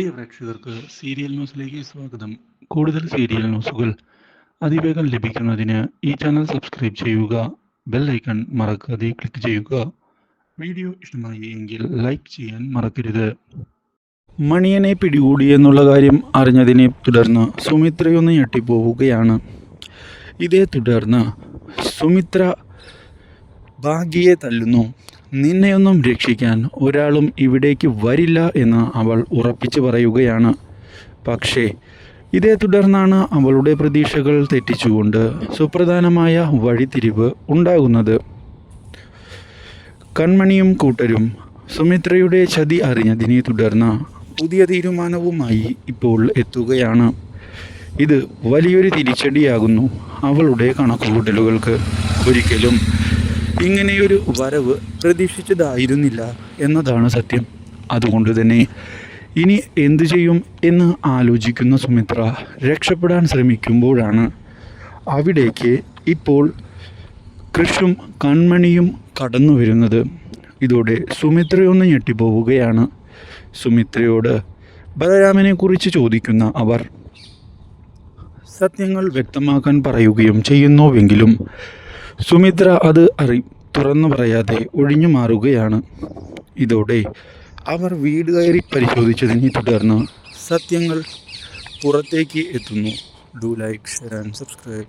പ്രിയ പ്രേക്ഷകർക്ക് സീരിയൽ ന്യൂസിലേക്ക് സ്വാഗതം. കൂടുതൽ സീരിയൽ ന്യൂസുകൾ അതിവേഗം ലഭിക്കുന്നതിന് ഈ ചാനൽ സബ്സ്ക്രൈബ് ചെയ്യുക ബെൽ ഐക്കൺ മറക്കാതെ ക്ലിക്ക് ചെയ്യുക. വീഡിയോ ഇഷ്ടമായി എങ്കിൽ ലൈക്ക് ചെയ്യാൻ മറക്കരുത്. മണിയനെ പിടികൂടി എന്നുള്ള കാര്യം അറിഞ്ഞതിനെ തുടർന്ന് സുമിത്രയൊന്ന് ഞെട്ടിപ്പോവുകയാണ്. ഇതേ തുടർന്ന് സുമിത്ര ഭാഗ്യയെ തല്ലുന്നു. നിന്നെയൊന്നും രക്ഷിക്കാൻ ഒരാളും ഇവിടേക്ക് വരില്ല എന്ന് അവൾ ഉറപ്പിച്ചു പറയുകയാണ്. പക്ഷേ ഇതേ തുടർന്നാണ് അവളുടെ പ്രതീക്ഷകൾ തെറ്റിച്ചുകൊണ്ട് സുപ്രധാനമായ വഴിത്തിരിവ് ഉണ്ടാകുന്നത്. കൺമണിയും കൂട്ടരും സുമിത്രയുടെ ചതി അറിഞ്ഞതിനെ തുടർന്ന് പുതിയ തീരുമാനവുമായി ഇപ്പോൾ എത്തുകയാണ്. ഇത് വലിയൊരു തിരിച്ചടിയാകുന്നു അവളുടെ കണക്കുകൂട്ടലുകൾക്ക്. ഒരിക്കലും ഇങ്ങനെയൊരു വരവ് പ്രതീക്ഷിച്ചതായിരുന്നില്ല എന്നതാണ് സത്യം. അതുകൊണ്ട് തന്നെ ഇനി എന്തു ചെയ്യും എന്ന് ആലോചിക്കുന്ന സുമിത്ര രക്ഷപ്പെടാൻ ശ്രമിക്കുമ്പോഴാണ് അവിടേക്ക് ഇപ്പോൾ കൃഷും കൺമണിയും കടന്നു വരുന്നത്. ഇതോടെ സുമിത്രയൊന്ന് ഞെട്ടിപ്പോവുകയാണ്. സുമിത്രയോട് ബലരാമനെ കുറിച്ച് ചോദിക്കുന്ന അവർ സത്യങ്ങൾ വ്യക്തമാക്കാൻ പറയുകയും ചെയ്യുന്നുവെങ്കിലും സുമിത്ര അത് അറി തുറന്നു പറയാതെ ഒഴിഞ്ഞു മാറുകയാണ്. ഇതോടെ അവർ വീട് കയറി പരിശോധിച്ചതിനെ തുടർന്ന് സത്യങ്ങൾ പുറത്തേക്ക് എത്തുന്നു. Do like share and subscribe